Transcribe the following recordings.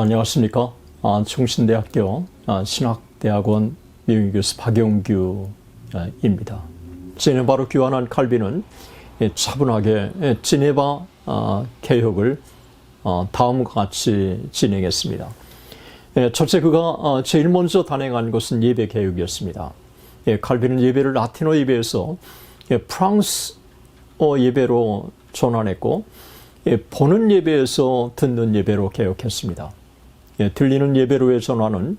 안녕하십니까. 아, 충신대학교 아, 신학대학원 명예교수 박영규입니다. 제네바로 귀환한 칼빈은 예, 차분하게 예, 제네바 아, 개혁을 어, 다음과 같이 진행했습니다. 예, 첫째 그가 어, 제일 먼저 단행한 것은 예배 개혁이었습니다. 예, 칼빈은 예배를 라틴어 예배에서 예, 프랑스어 예배로 전환했고 예, 보는 예배에서 듣는 예배로 개혁했습니다. 예, 들리는 예배로의 전환은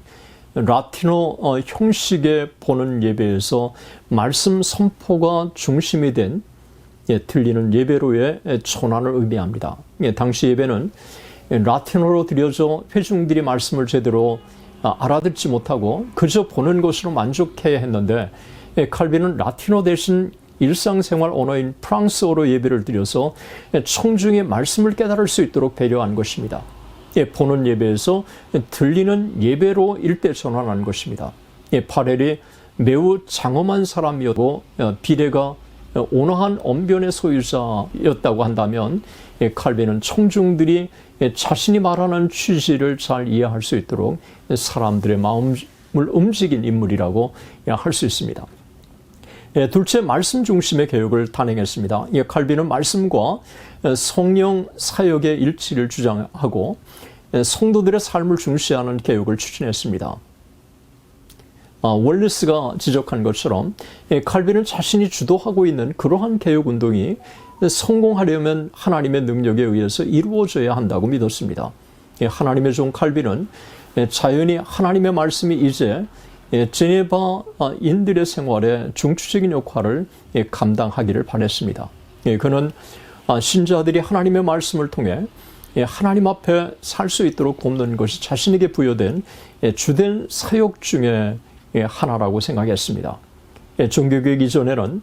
라틴어 어, 형식의 보는 예배에서 말씀 선포가 중심이 된 예, 들리는 예배로의 전환을 의미합니다. 예, 당시 예배는 라틴어로 드려져 회중들이 말씀을 제대로 아, 알아듣지 못하고 그저 보는 것으로 만족해야 했는데 예, 칼빈은 라틴어 대신 일상생활 언어인 프랑스어로 예배를 드려서 청중의 말씀을 깨달을 수 있도록 배려한 것입니다. 예, 보는 예배에서 들리는 예배로 일대 전환한 것입니다. 예, 파렐이 매우 장엄한 사람이었고 어, 비례가 온화한 언변의 소유자였다고 한다면 예, 칼빈은 청중들이 예, 자신이 말하는 취지를 잘 이해할 수 있도록 사람들의 마음을 움직인 인물이라고 할 수 있습니다. 예, 둘째 말씀 중심의 개혁을 단행했습니다. 예, 칼빈은 말씀과 성령 사역의 일치를 주장하고 예, 성도들의 삶을 중시하는 개혁을 추진했습니다. 아, 월리스가 지적한 것처럼 예, 칼빈은 자신이 주도하고 있는 그러한 개혁 운동이 성공하려면 하나님의 능력에 의해서 이루어져야 한다고 믿었습니다. 예, 하나님의 종 칼빈은 자연히 하나님의 말씀이 이제 제네바인들의 생활에 중추적인 역할을 감당하기를 바랬습니다. 그는 아, 신자들이 하나님의 말씀을 통해 하나님 앞에 살 수 있도록 돕는 것이 자신에게 부여된 주된 사역 중에 하나라고 생각했습니다. 종교교육 이전에는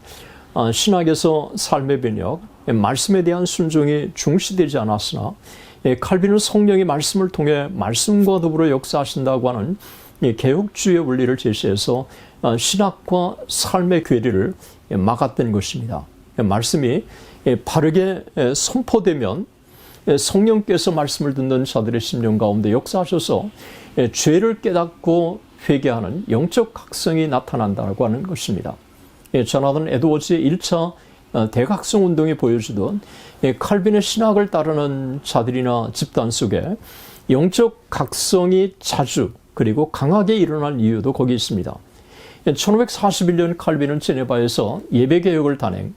아, 신학에서 삶의 변혁, 말씀에 대한 순종이 중시되지 않았으나 칼빈은 성령의 말씀을 통해 말씀과 더불어 역사하신다고 하는 개혁주의 원리를 제시해서 어, 신학과 삶의 괴리를 막았던 것입니다. 말씀이 바르게 선포되면 성령께서 말씀을 듣는 자들의 심령 가운데 역사하셔서 죄를 깨닫고 회개하는 영적 각성이 나타난다고 하는 것입니다. 전하던 에드워즈의 1차 어, 대각성 운동이 보여주던 칼빈의 신학을 따르는 자들이나 집단 속에 영적 각성이 자주 그리고 강하게 일어난 이유도 거기 있습니다. 1541년 칼빈은 제네바에서 예배 개혁을 단행,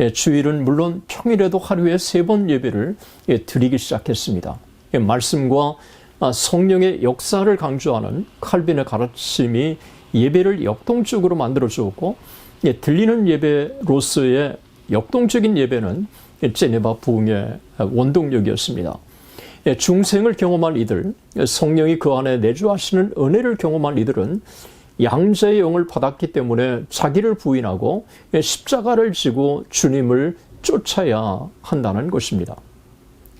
예, 주일은 물론 평일에도 하루에 세 번 예배를 예, 드리기 시작했습니다. 예, 말씀과 아, 성령의 역사를 강조하는 칼빈의 가르침이 예배를 역동적으로 만들어 주었고, 들리는 예배로서의 역동적인 예배는 제네바 부흥의 원동력이었습니다. 예, 중생을 경험한 이들, 성령이 그 안에 내주하시는 은혜를 경험한 이들은 양자의 영을 받았기 때문에 자기를 부인하고 예, 십자가를 지고 주님을 쫓아야 한다는 것입니다.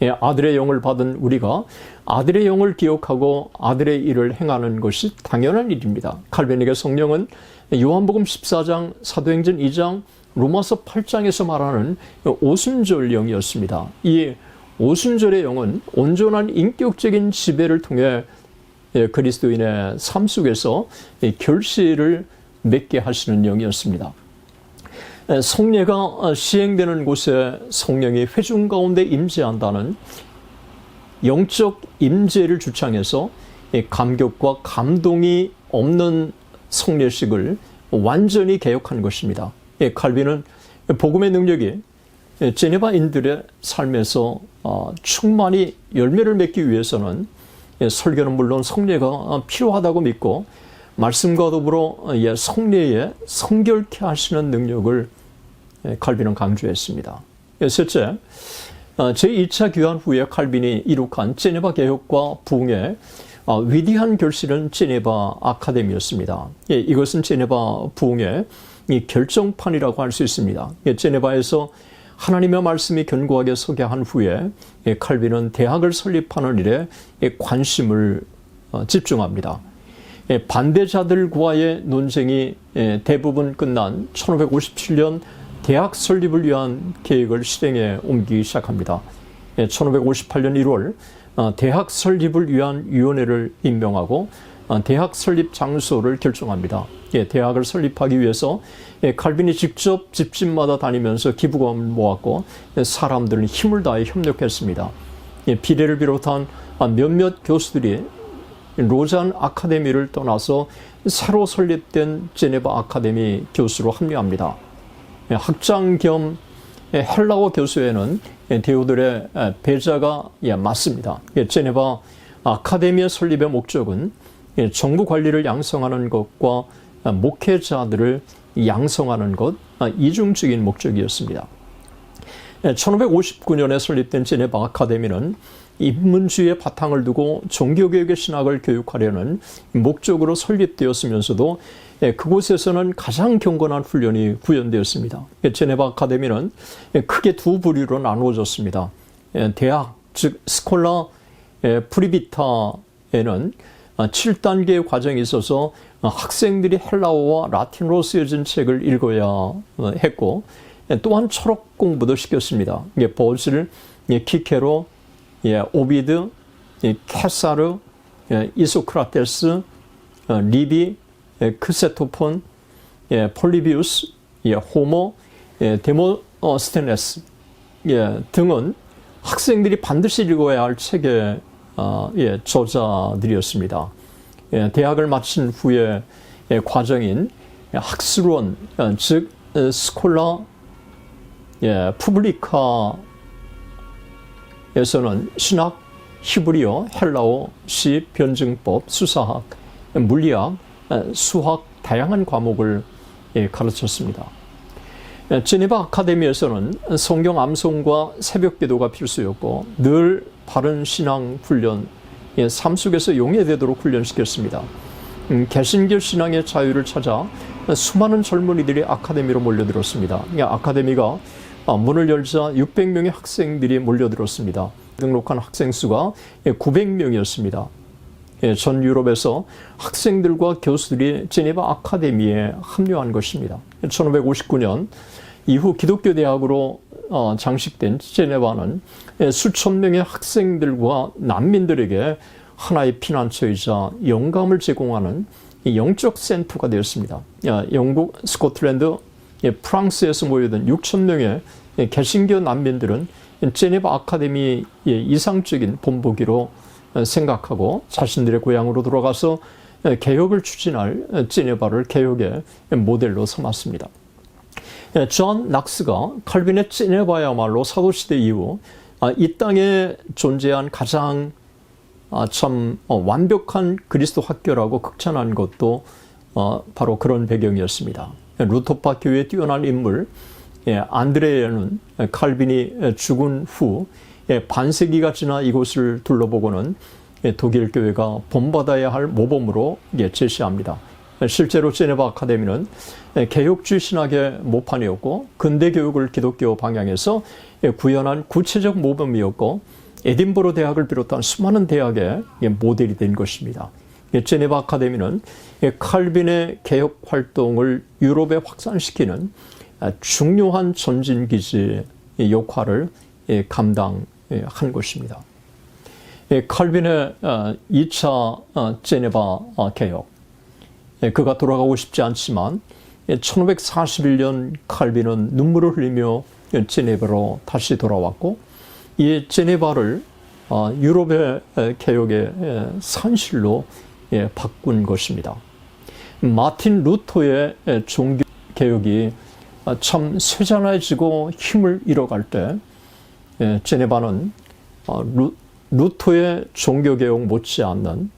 예, 아들의 영을 받은 우리가 아들의 영을 기억하고 아들의 일을 행하는 것이 당연한 일입니다. 칼빈에게 성령은 요한복음 14장, 사도행전 2장, 로마서 8장에서 말하는 오순절 영이었습니다. 이 오순절의 영은 온전한 인격적인 지배를 통해 예, 그리스도인의 삶 속에서 결실을 맺게 하시는 영이었습니다. 예, 성례가 시행되는 곳에 성령이 회중 가운데 임재한다는 영적 임재를 주창해서 감격과 감동이 없는 성례식을 완전히 개혁한 것입니다. 예, 칼빈은 복음의 능력이 제네바인들의 삶에서 어, 충만히 열매를 맺기 위해서는 예, 설교는 물론 성례가 필요하다고 믿고 말씀과 더불어 예, 성례에 성결케 하시는 능력을 예, 칼빈은 강조했습니다. 셋째, 어, 제2차 귀환 후에 칼빈이 이룩한 제네바 개혁과 부흥의 어, 위대한 결실은 제네바 아카데미였습니다. 이것은 제네바 부흥의 결정판이라고 할 수 있습니다. 제네바에서 하나님의 말씀이 견고하게 서게 한 후에 칼빈은 대학을 설립하는 일에 관심을 어, 집중합니다. 반대자들과의 논쟁이 대부분 끝난 1557년 대학 설립을 위한 계획을 실행에 옮기기 시작합니다. 1558년 1월 어, 대학 설립을 위한 위원회를 임명하고 어, 대학 설립 장소를 결정합니다. 예, 대학을 설립하기 위해서 예, 칼빈이 직접 집집마다 다니면서 기부금을 모았고 예, 사람들은 힘을 다해 협력했습니다. 예, 비례를 비롯한 아, 몇몇 교수들이 로잔 아카데미를 떠나서 새로 설립된 제네바 아카데미 교수로 합류합니다. 예, 학장 겸 예, 헬라어 교수에는 예, 배자가 예, 맞습니다. 예, 제네바 아카데미의 설립의 목적은 예, 정부 관리를 양성하는 것과 아, 목회자들을 양성하는 것 아, 이중적인 목적이었습니다. 1559년에 설립된 제네바 아카데미는 인문주의의 바탕을 두고 종교개혁의 신학을 교육하려는 목적으로 설립되었으면서도 예, 그곳에서는 가장 경건한 훈련이 구현되었습니다. 예, 제네바 아카데미는 예, 크게 두 부류로 나누어졌습니다. 대학, 즉 스콜라 프리비타에는 7단계 과정이 있어서 학생들이 헬라어와 라틴어로 쓰여진 책을 읽어야 어, 했고 또한 철학 공부도 시켰습니다. 버질, 키케로, 오비드, 캐사르, 이소크라테스, 어, 리비, 크세토폰, 폴리비우스, 호모, 데모스테네스 등은 학생들이 반드시 읽어야 할 책의 어, 저자들이었습니다. 대학을 마친 후에 과정인 학술원, 어, 즉 스콜라 예, 푸블리카에서는 신학, 히브리어, 헬라어, 시, 변증법, 수사학, 물리학, 수학 다양한 과목을 예, 가르쳤습니다. 예, 제네바 아카데미에서는 성경 암송과 새벽 기도가 필수였고 늘 바른 신앙 훈련, 예, 삶 속에서 용해되도록 훈련시켰습니다. 음, 개신교 신앙의 자유를 찾아 수많은 젊은이들이 아카데미로 몰려들었습니다. 아카데미가 아, 문을 열자 600명의 학생들이 몰려들었습니다. 등록한 학생 수가 900명이었습니다. 예, 전 유럽에서 학생들과 교수들이 제네바 아카데미에 합류한 것입니다. 1559년 이후 기독교 대학으로 어, 장식된 제네바는 예, 수천 명의 학생들과 난민들에게 하나의 피난처이자 영감을 제공하는 영적 센터가 되었습니다. 영국, 스코틀랜드, 예, 프랑스에서 모여든 6천 명의 개신교 난민들은 제네바 아카데미의 이상적인 본보기로 생각하고 자신들의 고향으로 돌아가서 개혁을 추진할 제네바를 개혁의 모델로 삼았습니다. 존 낙스가 칼빈의 제네바야말로 사도시대 이후 아, 이 땅에 존재한 가장 아, 참 어, 완벽한 그리스도 학교라고 극찬한 것도 어, 바로 그런 배경이었습니다. 루토파 교회에 뛰어난 인물 예, 안드레는 칼빈이 죽은 후 예, 반세기가 지나 이곳을 둘러보고는 예, 독일 교회가 본받아야 할 모범으로 제시합니다. 실제로 제네바 아카데미는 개혁주의 신학의 모판이었고 근대 교육을 기독교 방향에서 구현한 구체적 모범이었고 에딘버러 대학을 비롯한 수많은 대학의 모델이 된 것입니다. 제네바 아카데미는 칼빈의 개혁 활동을 유럽에 확산시키는 중요한 전진기지의 역할을 감당한 것입니다. 칼빈의 2차 어, 제네바 어, 개혁, 그가 돌아가고 싶지 않지만 1541년 칼빈은 눈물을 흘리며 제네바로 다시 돌아왔고 이 제네바를 어, 유럽의 개혁의 산실로 예, 바꾼 것입니다. 마틴 루터의 종교 개혁이 참 쇠잔해지고 힘을 잃어갈 때 예, 제네바는 어, 루터의 종교 개혁 못지않는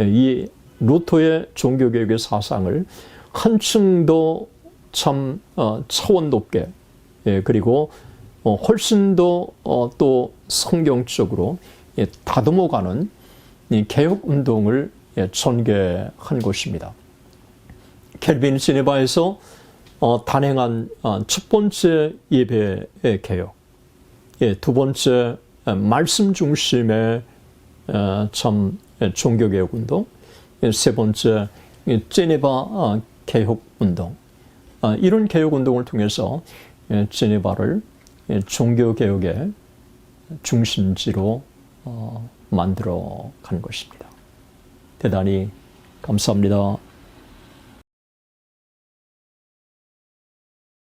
예, 이 루터의 종교 개혁의 사상을 한층 더참 어, 차원 높게 그리고 어, 훨씬 더 또 성경적으로 다듬어가는 개혁 운동을 예, 전개한 것입니다. 켈빈 시네바에서 어, 단행한 어, 첫 번째 예배의 개혁, 예, 두 번째 어, 말씀 중심의 참 종교개혁 운동, 예, 세 번째 제네바 개혁 운동, 이런 개혁 운동을 통해서 제네바를 종교개혁의 중심지로 만들어 간 것입니다. 대단히 감사합니다.